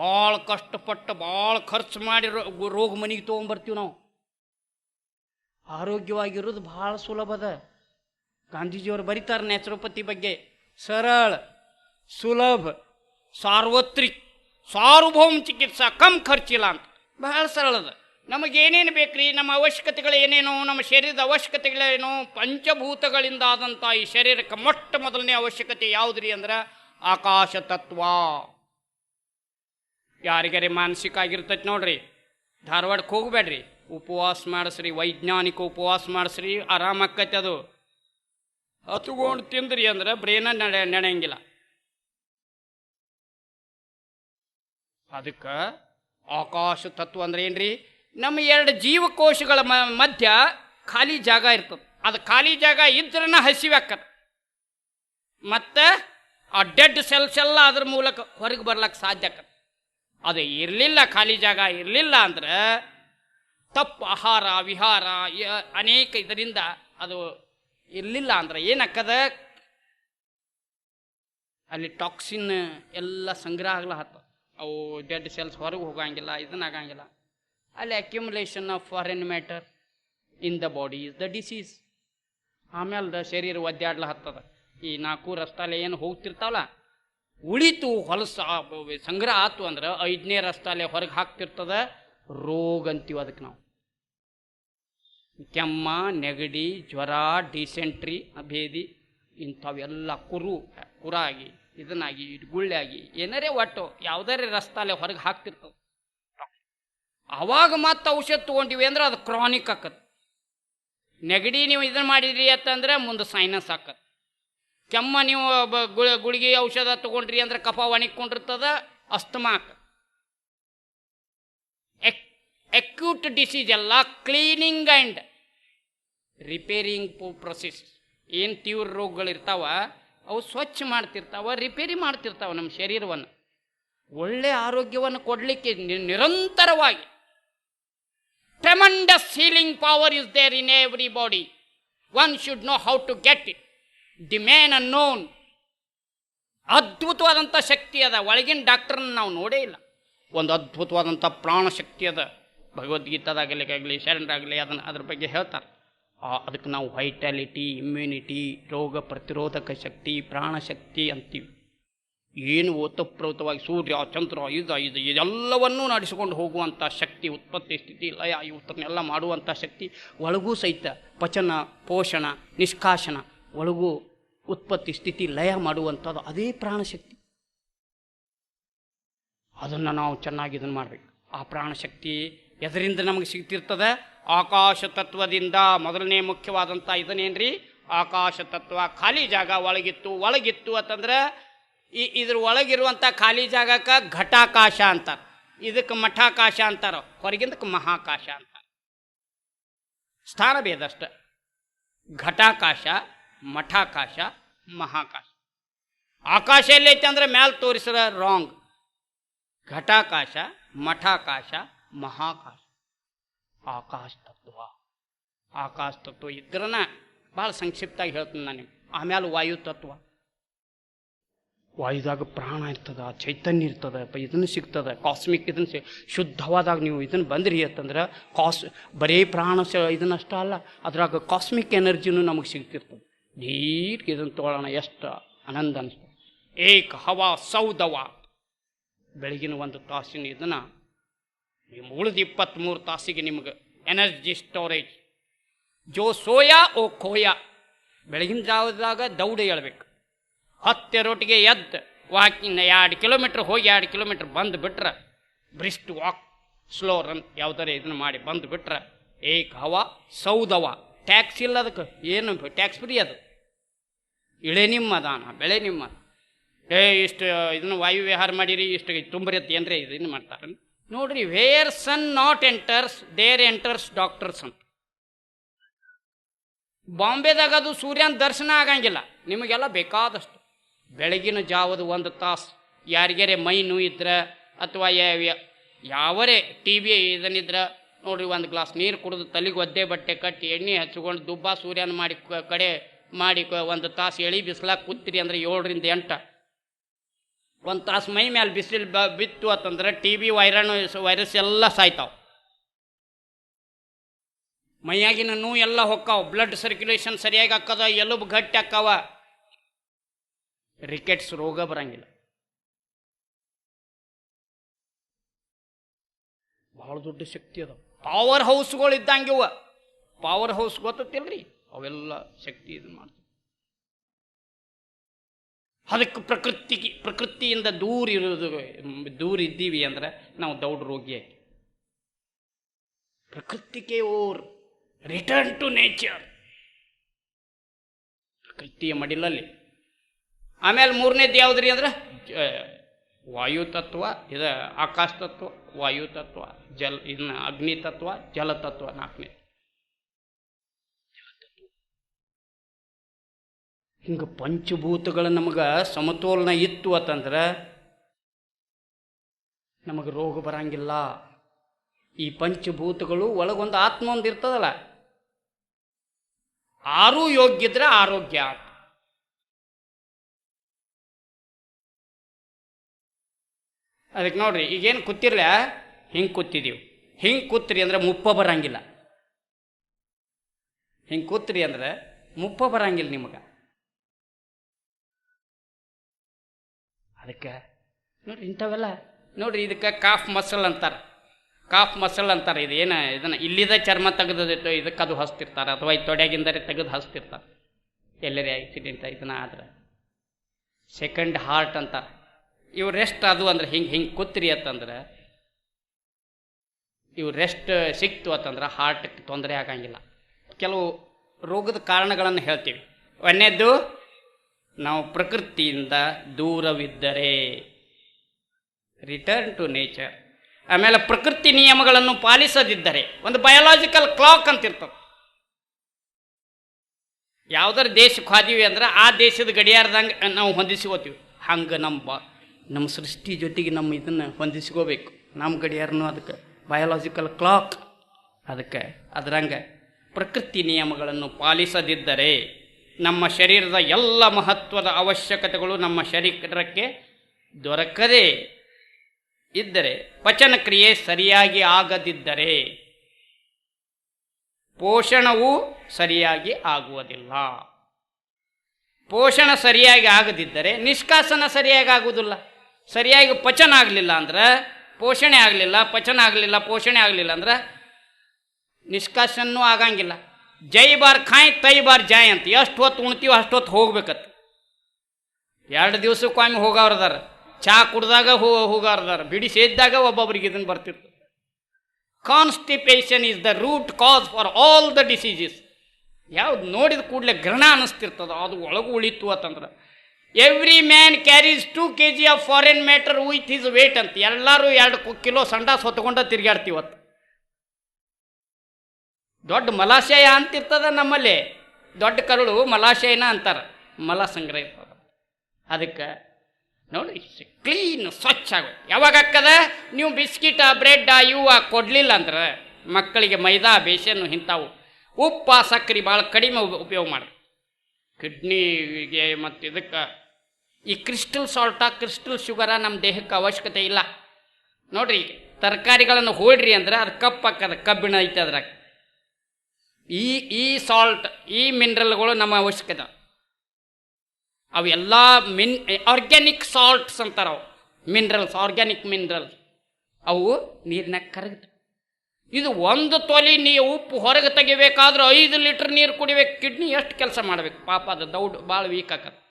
ಭಾಳ ಕಷ್ಟಪಟ್ಟು ಭಾಳ ಖರ್ಚು ಮಾಡಿ ರೋಗ ಮನೆಗೆ ತೊಗೊಂಬರ್ತೀವಿ ನಾವು. ಆರೋಗ್ಯವಾಗಿರೋದು ಭಾಳ ಸುಲಭದ ಗಾಂಧೀಜಿಯವರು ಬರೀತಾರೆ ನ್ಯಾಚುರೋಪತಿ ಬಗ್ಗೆ. ಸರಳ, ಸುಲಭ, ಸಾರ್ವತ್ರಿಕ, ಸಾರ್ವಭೌಮ ಚಿಕಿತ್ಸಾ ಕಮ್ ಖರ್ಚಿಲ್ಲ ಅಂತ. ಬಹಳ ಸರಳದ ನಮಗೇನೇನು ಬೇಕ್ರಿ? ನಮ್ಮ ಅವಶ್ಯಕತೆಗಳು ಏನೇನೋ, ನಮ್ಮ ಶರೀರದ ಅವಶ್ಯಕತೆಗಳೇನೋ ಪಂಚಭೂತಗಳಿಂದ ಆದಂಥ ಈ ಶರೀರಕ್ಕೆ ಮೊಟ್ಟ ಮೊದಲನೇ ಅವಶ್ಯಕತೆ ಯಾವುದ್ರಿ ಅಂದ್ರೆ ಆಕಾಶ ತತ್ವ. ಯಾರಿಗಾರೆ ಮಾನಸಿಕ ಆಗಿರ್ತೈತೆ ನೋಡ್ರಿ. ಧಾರವಾಡಕ್ಕೆ ಹೋಗಬೇಡ್ರಿ. ಉಪವಾಸ ಮಾಡಿಸ್ರಿ, ವೈಜ್ಞಾನಿಕ ಉಪವಾಸ ಮಾಡಿಸ್ರಿ ಆರಾಮಾಕೈತೆ ಅದು. ಹತ್ಕೊಂಡು ತಿಂದ್ರಿ ಅಂದ್ರೆ ಬ್ರೇನ ನಡೆ ನಡೆಯಂಗಿಲ್ಲ ಅದಕ್ಕೆ ಆಕಾಶ ತತ್ವ ಅಂದ್ರೆ ಏನ್ರಿ? ನಮ್ಮ ಎರಡು ಜೀವಕೋಶಗಳ ಮಧ್ಯ ಖಾಲಿ ಜಾಗ ಇರ್ತದೆ. ಅದು ಖಾಲಿ ಜಾಗ ಇದ್ರನ ಹಸಿವಾಕತ್ ಮತ್ತೆ ಆ ಡೆಡ್ ಸೆಲ್ಸ್ ಎಲ್ಲ ಅದ್ರ ಮೂಲಕ ಹೊರಗೆ ಬರ್ಲಕ್ಕೆ ಸಾಧ್ಯ ಆಕತ್ ಅದು ಇರಲಿಲ್ಲ, ಖಾಲಿ ಜಾಗ ಇರಲಿಲ್ಲ ಅಂದ್ರೆ ತಪ್ಪು ಆಹಾರ, ವಿಹಾರ ಅನೇಕ ಇದರಿಂದ ಅದು ಇರಲಿಲ್ಲ ಅಂದ್ರೆ ಏನಕ್ಕದ? ಅಲ್ಲಿ ಟಾಕ್ಸಿನ್ ಎಲ್ಲ ಸಂಗ್ರಹ ಆಗ್ಲ ಹತ್ತ. ಅವು ಡೆಡ್ ಸೆಲ್ಸ್ ಹೊರಗೆ ಹೋಗಂಗಿಲ್ಲ ಇದನ್ನ ಆಗಂಗಿಲ್ಲ ಅಲ್ಲಿ accumulation of foreign matter in the body is the disease ಆಮೇಲೆ ಶರೀರ ಒದ್ದಾಡ್ಲ ಹತ್ತದ. ಈ ನಾಲ್ಕು ರಸ್ತಾಲೆ ಏನು ಹೋಗ್ತಿರ್ತಾವಲ್ಲ ಉಳಿತು ಹೊಲಸ, ಸಂಗ್ರಹ ಆತು ಅಂದ್ರೆ ಐದನೇ ರಸ್ತಾಲೆ ಹೊರಗೆ ಹಾಕ್ತಿರ್ತದ ರೋಗ ಅಂತೀವಿ ಅದಕ್ಕೆ ನಾವು. ಕೆಮ್ಮ, ನೆಗಡಿ, ಜ್ವರ, ಡಿಸೆಂಟ್ರಿ, ಅಭೇದಿ ಇಂಥವೆಲ್ಲ ಕುರು, ಕುರಾಗಿ, ಇದನ್ನಾಗಿ, ಗುಳ್ಳೆಯಾಗಿ, ಏನಾರೇ ಒಟ್ಟು ಯಾವುದಾರೇ ರಸ್ತಾಲೆ ಹೊರಗೆ ಹಾಕ್ತಿರ್ತವೆ. ಅವಾಗ ಮತ್ತೆ ಔಷಧ ತೊಗೊಂಡಿವಿ ಅಂದ್ರೆ ಅದು ಕ್ರಾನಿಕ್ ಆಕತ್. ನೆಗಡಿ ನೀವು ಇದನ್ನ ಮಾಡಿದ್ರಿ ಅಂತಂದ್ರೆ ಮುಂದೆ ಸೈನಸ್ ಆಕತ್. ಕೆಮ್ಮ ನೀವು ಗುಳಿಗೆ ಔಷಧ ತಗೊಂಡ್ರಿ ಅಂದ್ರೆ ಕಫ ಒಣಗಿಕೊಂಡಿರ್ತದ ಅಸ್ತಮಾಕ್ ಅಕ್ಯೂಟ್ ಡಿಸೀಸ್ ಎಲ್ಲ ಕ್ಲೀನಿಂಗ್ ಆ್ಯಂಡ್ ರಿಪೇರಿಂಗ್ ಪ್ರೊಸೆಸ್ ಏನು ತೀವ್ರ ರೋಗಗಳಿರ್ತಾವ, ಅವು ಸ್ವಚ್ಛ ಮಾಡ್ತಿರ್ತಾವ ರಿಪೇರಿ ಮಾಡ್ತಿರ್ತಾವ ನಮ್ಮ ಶರೀರವನ್ನು. ಒಳ್ಳೆ ಆರೋಗ್ಯವನ್ನು ಕೊಡಲಿಕ್ಕೆ ನಿರಂತರವಾಗಿ. Tremendous healing power is there in every body one should know how to get it the main unknown ಅದ್ಭುತವಾದಂಥ ಶಕ್ತಿ ಅದ. ಒಳಗಿನ ಡಾಕ್ಟರ್ನ ನಾವು ನೋಡೇ ಇಲ್ಲ. ಒಂದು ಅದ್ಭುತವಾದಂಥ ಪ್ರಾಣ ಶಕ್ತಿ ಅದ. ಭಗವದ್ಗೀತಾದಾಗಲಿ, ಶರಣರಾಗಲಿ, ಅದನ್ನು ಅದ್ರ ಬಗ್ಗೆ ಹೇಳ್ತಾರೆ. ಅದಕ್ಕೆ ನಾವು ವೈಟಾಲಿಟಿ ಇಮ್ಯುನಿಟಿ ರೋಗ ಪ್ರತಿರೋಧಕ ಶಕ್ತಿ ಪ್ರಾಣಶಕ್ತಿ ಅಂತೀವಿ. ಏನು ಓತಪ್ರೋತವಾಗಿ ಸೂರ್ಯ, ಚಂದ್ರ ಇದು ಇದು ಇದೆಲ್ಲವನ್ನೂ ನಡೆಸಿಕೊಂಡು ಹೋಗುವಂಥ ಶಕ್ತಿ, ಉತ್ಪತ್ತಿ, ಸ್ಥಿತಿ, ಲಯ, ಇವತ್ತನ್ನೆಲ್ಲ ಮಾಡುವಂಥ ಶಕ್ತಿ ಒಳಗೂ ಸಹಿತ ಪಚನ, ಪೋಷಣ ನಿಷ್ಕಾಶನ ಒಳಗೂ ಉತ್ಪತ್ತಿ ಸ್ಥಿತಿ ಲಯ ಮಾಡುವಂಥದ್ದು ಅದೇ ಪ್ರಾಣಶಕ್ತಿ. ಅದನ್ನು ನಾವು ಚೆನ್ನಾಗಿ ಇದನ್ನು ಮಾಡಬೇಕು. ಆ ಪ್ರಾಣಶಕ್ತಿ ಎದರಿಂದ ನಮಗೆ ಸಿಗ್ತಿರ್ತದೆ. ಆಕಾಶ ತತ್ವದಿಂದ ಮೊದಲನೇ ಮುಖ್ಯವಾದಂಥ ಇದನ್ನೇನ್ರಿ? ಆಕಾಶ ತತ್ವ. ಖಾಲಿ ಜಾಗ ಒಳಗಿತ್ತು. ಒಳಗಿತ್ತು ಅಂತಂದ್ರೆ ಈ ಇದ್ರ ಒಳಗಿರುವಂಥ ಖಾಲಿ ಜಾಗಕ್ಕೆ ಘಟಾಕಾಶ ಅಂತಾರೆ. ಇದಕ್ಕೆ ಮಠಾಕಾಶ ಅಂತಾರ. ಹೊರಗಿಂದಕ್ಕೆ ಮಹಾಕಾಶ ಅಂತಾರೆ. ಸ್ಥಾನ ಅಷ್ಟೆ. ಘಟಾಕಾಶ, ಮಠಾಕಾಶ ಮಹಾಕಾಶ. ಆಕಾಶ ಎಲ್ಲೈತೆ ಅಂದ್ರೆ ಮ್ಯಾಲೆ ತೋರಿಸಿದ ರಾಂಗ್ ಘಟಾಕಾಶ, ಮಠಾಕಾಶ, ಮಹಾಕಾಶ. ಆಕಾಶ ತತ್ವ. ಆಕಾಶ ತತ್ವ ಇದ್ರನ ಭಾಳ ಸಂಕ್ಷಿಪ್ತಾಗಿ ಹೇಳ್ತೀನಿ ನಾನು. ಆಮೇಲೆ ವಾಯು ತತ್ವ. ವಾಯುದಾಗ ಪ್ರಾಣ ಇರ್ತದ, ಚೈತನ್ಯ ಇರ್ತದ ಇದನ್ನು ಸಿಗ್ತದೆ ಕಾಸ್ಮಿಕ್ ಇದನ್ನು ಸಿ, ಶುದ್ಧವಾದಾಗ ನೀವು ಇದನ್ನು ಬಂದ್ರಿ ಅಂತಂದ್ರೆ ಕಾಸ್ ಬರೀ ಪ್ರಾಣ ಇದನ್ನಷ್ಟ ಅಲ್ಲ, ಅದ್ರಾಗ ಕಾಸ್ಮಿಕ್ ಎನರ್ಜಿನೂ ನಮಗೆ ಸಿಗ್ತಿರ್ತದೆ. ನೀಟ್ ಇದನ್ನು ತೊಗೊಳ್ಳೋಣ ಎಷ್ಟು ಆನಂದ ಅನಿಸ್ತು. ಏಕ ಹವಾ ಸೌದವ. ಬೆಳಗಿನ ಒಂದು ತಾಸಿನ ಇದನ್ನು ನಿಮ್ಮ ಉಳಿದ ಇಪ್ಪತ್ತ್ಮೂರು ತಾಸಿಗೆ ನಿಮ್ಗೆ ಎನರ್ಜಿ ಸ್ಟೋರೇಜ್. ಜೋ ಸೋಯಾ, ಓ ಕೋಯಾ ಬೆಳಗಿನ ಜಾವದಾಗ ದೌಡ ಹೇಳ್ಬೇಕು. ಹತ್ತೆರೊಟ್ಟಿಗೆ ಎದ್ದು ವಾಕಿಂಗ್ ಎರಡು ಕಿಲೋಮೀಟ್ರ್ ಹೋಗಿ ಎರಡು ಕಿಲೋಮೀಟ್ರ್ ಬಂದು ಬಿಟ್ರೆ ಬ್ರಿಸ್ಟ್ ವಾಕ್ ಸ್ಲೋ ರನ್ ಯಾವ್ದಾರ ಇದನ್ನು ಮಾಡಿ ಬಂದು ಬಿಟ್ರೆ ಏಕ್ ಹವಾ ಸೌದವ. ಟ್ಯಾಕ್ಸ್ ಇಲ್ಲ ಅದಕ್ಕೆ ಏನು ಟ್ಯಾಕ್ಸ್ ಫ್ರೀ ಅದು. ಇಳೆ ನಿಮ್ಮ ದಾನ, ಬೆಳೆ ನಿಮ್ಮ ಏ ಇಷ್ಟು, ಇದನ್ನು ವಾಯು ವಿಹಾರ ಮಾಡಿರಿ, ಇಷ್ಟು ತುಂಬ್ರತ್ತೆ ಅಂದರೆ ಇದನ್ನು ಮಾಡ್ತಾರೆ. ನೋಡ್ರಿ where sun not enters there enters doctors ಅಂತ ಬಾಂಬೆದಾಗ ಅದು ಸೂರ್ಯನ ದರ್ಶನ ಆಗಂಗಿಲ್ಲ, ನಿಮಗೆಲ್ಲ ಬೇಕಾದಷ್ಟು. ಬೆಳಗಿನ ಜಾವದ ಒಂದು ತಾಸು, ಯಾರಿಗೆರೆ ಮೈ ನೋಯಿದ್ರೆ ಅಥವಾ ಯಾವರೇ ಟಿ ವಿ ಇದನ್ನಿದ್ರೆ, ನೋಡ್ರಿ, ಒಂದು ಗ್ಲಾಸ್ ನೀರು ಕುಡಿದು ತಲೆಗೆ ಒದ್ದೆ ಬಟ್ಟೆ ಕಟ್ಟಿ, ಎಣ್ಣೆ ಹಚ್ಕೊಂಡು ದುಬ್ಬ ಸೂರ್ಯನ ಮಾಡಿ ಕಡೆ ಮಾಡಿ ಒಂದು ತಾಸು ಎಳಿ ಬಿಸಿಲಾಗ ಕೂತ್ರಿ ಅಂದ್ರೆ ಏಳರಿಂದ ಎಂಟು. ಒಂದು ತಾಸು ಮೈ ಮೇಲೆ ಬಿಸಿಲು ಬ ಬಿತ್ತು ಅಂತಂದ್ರೆ ಟಿ ಬಿ ವೈರಾಣು ವೈರಸ್ ಎಲ್ಲ ಸಾಯ್ತಾವೆ. ಮೈಯಾಗಿನ ನೋವು ಎಲ್ಲ ಹೊಕ್ಕಾವ. ಬ್ಲಡ್ ಸರ್ಕ್ಯುಲೇಷನ್ ಸರಿಯಾಗಿ ಹಾಕದ, ಎಲುಬು ಗಟ್ಟಿ ಹಾಕವ. ರಿಕೆಟ್ಸ್ ರೋಗ ಬರಂಗಿಲ್ಲ. ಭಾಳ ದೊಡ್ಡ ಶಕ್ತಿ ಅದ ಪವರ್ ಹೌಸ್ಗಳು ಇದ್ದಂಗೆ ಇವ ಪವರ್ ಹೌಸ್ ಗೊತ್ತಿಲ್ರಿ ಅವೆಲ್ಲ ಶಕ್ತಿ ಇದು ಮಾಡ್ತವೆ ಅದಕ್ಕೆ ಪ್ರಕೃತಿಗೆ, ಪ್ರಕೃತಿಯಿಂದ ದೂರ ಇರೋದು ದೂರ ಇದ್ದೀವಿ ಅಂದ್ರೆ ನಾವು ದೌಡ್ ರೋಗಿ ಆಯ್ತು ಪ್ರಕೃತಿಗೆ ಓರ್ ರಿಟರ್ನ್ ಟು ನೇಚರ್ ಪ್ರಕೃತಿಯ ಮಡಿಲಲ್ಲಿ. ಆಮೇಲೆ ಮೂರನೇದು ಯಾವುದ್ರಿ ಅಂದ್ರೆ ವಾಯುತತ್ವ ವಾಯು ತತ್ವ, ಇದು ಆಕಾಶ ತತ್ವ, ವಾಯು ತತ್ವ, ಜಲ್ ಇದನ್ನ ಅಗ್ನಿ ತತ್ವ, ಜಲ ತತ್ವ ನಾಲ್ಕನೇ ಹಿಂಗೆ ಪಂಚಭೂತಗಳು ನಮಗೆ ಸಮತೋಲನ ಇತ್ತು ಅಂತಂದ್ರೆ ನಮಗೆ ರೋಗ ಬರಂಗಿಲ್ಲ. ಈ ಪಂಚಭೂತಗಳು ಒಳಗೊಂದು ಆತ್ಮ ಒಂದು ಇರ್ತದಲ್ಲ, ಆರೂ ಯೋಗ್ಯ ಇದ್ರೆ ಆರೋಗ್ಯ ಅದಕ್ಕೆ ನೋಡ್ರಿ, ಈಗೇನು ಕೂತಿರ್ಲ? ಹಿಂಗೆ ಕೂತಿದ್ದೀವಿ ಹಿಂಗೆ ಕೂತ್ರಿ ಅಂದ್ರೆ ಮುಪ್ಪ ಬರಂಗಿಲ್ಲ. ಹಿಂಗೆ ಕೂತ್ರಿ ಅಂದ್ರೆ ಮುಪ್ಪ ಬರಂಗಿಲ್ಲ ನಿಮಗೆ. ಅದಕ್ಕೆ? ನೋಡ್ರಿ ಇಂಥವೆಲ್ಲ ನೋಡ್ರಿ ಇದಕ್ಕೆ ಕಾಫ್ ಮಸಲ್ ಅಂತಾರೆ. ಕಾಫ್ ಮಸಲ್ ಅಂತಾರೆ. ಇದು ಏನು ಇದನ್ನು ಇಲ್ಲಿದ ಚರ್ಮ ತೆಗೆದಿಟ್ಟು ಇದಕ್ಕೆ ಅದು ಹಸ್ತಿರ್ತಾರೆ ಅಥವಾ ಈ ತೊಡೆಗಿಂದರೆ ತೆಗೆದು ಹಸ್ತಿರ್ತಾರೆ ಎಲ್ಲರೇ ಆಕ್ಸಿಡೆಂಟ್ ಇದನ್ನ ಆದ್ರೆ. ಸೆಕೆಂಡ್ ಹಾರ್ಟ್ ಅಂತ ಇವು ರೆಸ್ಟ್ ಅದು ಅಂದ್ರೆ ಹಿಂಗೆ ಹಿಂಗೆ ಕೂತ್ರಿ ಅಂತಂದ್ರೆ ಇವು ರೆಸ್ಟ್ ಸಿಕ್ತು ಅಂತಂದ್ರೆ ಹಾರ್ಟ್ಗೆ ತೊಂದರೆ ಆಗಂಗಿಲ್ಲ. ಕೆಲವು ರೋಗದ ಕಾರಣಗಳನ್ನು ಹೇಳ್ತೀವಿ. ಒಂದನೇದ್ದು ನಾವು ಪ್ರಕೃತಿಯಿಂದ ದೂರವಿದ್ದರೆ. ರಿಟರ್ನ್ ಟು ನೇಚರ್ ಆಮೇಲೆ ಪ್ರಕೃತಿ ನಿಯಮಗಳನ್ನು ಪಾಲಿಸದಿದ್ದರೆ, ಒಂದು ಬಯಾಲಜಿಕಲ್ ಕ್ಲಾಕ್ ಅಂತ ಯಾವ್ದಾರ ದೇಶಕ್ಕೆ ಹೋದಿವಿ ಅಂದ್ರೆ ಆ ದೇಶದ ಗಡಿಯಾರದಂಗೆ ನಾವು ಹೊಂದಿಸ್ಕೋತೀವಿ. ಹಂಗೆ ನಮ್ಮ ನಮ್ಮ ಸೃಷ್ಟಿ ಜೊತೆಗೆ ನಮ್ಮ ಇದನ್ನು ಹೊಂದಿಸ್ಕೋಬೇಕು. ನಮ್ಮ ಗಡಿಯಾರನು ಅದಕ್ಕೆ ಬಯೋಲಾಜಿಕಲ್ ಕ್ಲಾಕ್ ಅದಕ್ಕೆ ಅದರಂಗೆ ಪ್ರಕೃತಿ ನಿಯಮಗಳನ್ನು ಪಾಲಿಸದಿದ್ದರೆ ನಮ್ಮ ಶರೀರದ ಎಲ್ಲ ಮಹತ್ವದ ಅವಶ್ಯಕತೆಗಳು ನಮ್ಮ ಶರೀರಕ್ಕೆ ದೊರಕದೇ ಇದ್ದರೆ ಪಚನ ಕ್ರಿಯೆ ಸರಿಯಾಗಿ ಆಗದಿದ್ದರೆ ಪೋಷಣವೂ ಸರಿಯಾಗಿ ಆಗುವುದಿಲ್ಲ. ಪೋಷಣ ಸರಿಯಾಗಿ ಆಗದಿದ್ದರೆ ನಿಷ್ಕಾಸನ ಸರಿಯಾಗಿ ಆಗುವುದಿಲ್ಲ. ಸರಿಯಾಗಿ ಪಚನ ಆಗಲಿಲ್ಲ ಅಂದ್ರೆ ಪೋಷಣೆ ಆಗಲಿಲ್ಲ, ಪಚನ ಆಗಲಿಲ್ಲ, ಪೋಷಣೆ ಆಗಲಿಲ್ಲ ಅಂದ್ರೆ ನಿಷ್ಕಾಸನೂ ಆಗಂಗಿಲ್ಲ. ಜೈ ಬಾರ್ ಖಾಯ್ ತೈ ಬಾರ್ ಜಾಯ್ ಅಂತ. ಎಷ್ಟು ಹೊತ್ತು ಉಣ್ತೀವೋ ಅಷ್ಟು ಹೊತ್ತು ಹೋಗ್ಬೇಕತ್. ಎರಡು ದಿವ್ಸಕ್ಕೊಮ್ಮೆ ಹೋಗೋರ್ದಾರ ಚಾ ಕುಡ್ದಾಗ ಹೋಗ ಹೋಗಾರ್ದಾರ ಬಿಡಿ ಸೇದ್ದಾಗ ಒಬ್ಬೊಬ್ರಿಗೆ ಇದನ್ನು ಬರ್ತಿತ್ತು constipation is the root cause for all the diseases ಯಾವ್ದು ನೋಡಿದ ಕೂಡಲೇ ಗ್ರಹಣ ಅನ್ನಿಸ್ತಿರ್ತದ ಅದು ಒಳಗೆ ಉಳಿತು ಅಂತಂದ್ರೆ. Every man carries two K G of foreign matter with his weight ಅಂತ. ಎಲ್ಲರೂ ಎರಡು ಕಿಲೋ ಸಂಡಾಸ್ ಹೊತ್ಕೊಂಡ ತಿರ್ಗಾಡ್ತೀವತ್ತು ದೊಡ್ಡ ಮಲಾಶಯ ಅಂತಿರ್ತದ ನಮ್ಮಲ್ಲಿ. ದೊಡ್ಡ ಕರುಳು ಮಲಾಶಯನ ಅಂತಾರೆ. ಮಲ ಸಂಗ್ರಹ ಇರ್ತದ. ಅದಕ್ಕೆ ನೋಡಿ ಕ್ಲೀನ್ ಸ್ವಚ್ಛ ಆಗೋದು ಯಾವಾಗ ಹಾಕದ? ನೀವು ಬಿಸ್ಕಿಟ, ಬ್ರೆಡ್, ಇವು ಕೊಡಲಿಲ್ಲ ಅಂದ್ರೆ ಮಕ್ಕಳಿಗೆ ಮೈದಾ ಬೇಸನ್ನು ಇಂಥವು. ಉಪ್ಪ, ಸಕ್ಕರೆ ಭಾಳ ಕಡಿಮೆ ಉಪ- ಉಪಯೋಗ ಮಾಡಿ ಕಿಡ್ನಿಗೆ ಮತ್ತು ಇದಕ್ಕೆ ಈ ಕ್ರಿಸ್ಟಲ್ ಸಾಲ್ಟ ಕ್ರಿಸ್ಟಲ್ ಶುಗರ ನಮ್ಮ ದೇಹಕ್ಕೆ ಅವಶ್ಯಕತೆ ಇಲ್ಲ. ನೋಡ್ರಿ, ತರಕಾರಿಗಳನ್ನು ಹೋಡ್ರಿ ಅಂದ್ರೆ ಅದು ಕಪ್ಪು ಹಾಕದ, ಕಬ್ಬಿಣ ಐತೆ ಅದ್ರಾಗ. ಈ ಈ ಸಾಲ್ಟ್ ಈ ಮಿನರಲ್ಗಳು ನಮ್ಮ ಅವಶ್ಯಕತೆ. ಅವೆಲ್ಲ ಮಿನ್ ಆರ್ಗ್ಯಾನಿಕ್ ಸಾಲ್ಟ್ಸ್ ಅಂತಾರೆ ಅವು ಮಿನರಲ್ಸ್ ಆರ್ಗ್ಯಾನಿಕ್ ಮಿನರಲ್ಸ್ ಅವು ನೀರಿನಾಗ ಕರಗುತ್ತೆ. ಇದು ಒಂದು ತೊಲಿ ನೀ ಉಪ್ಪು ಹೊರಗೆ ತೆಗಿಬೇಕಾದ್ರೆ ಐದು ಲೀಟ್ರ್ ನೀರು ಕುಡಿಬೇಕು. ಕಿಡ್ನಿ ಎಷ್ಟು ಕೆಲಸ ಮಾಡಬೇಕು? ಪಾಪ ಅದು ದೌಡ್, ಭಾಳ ವೀಕ್ ಆಕತ್ತೆ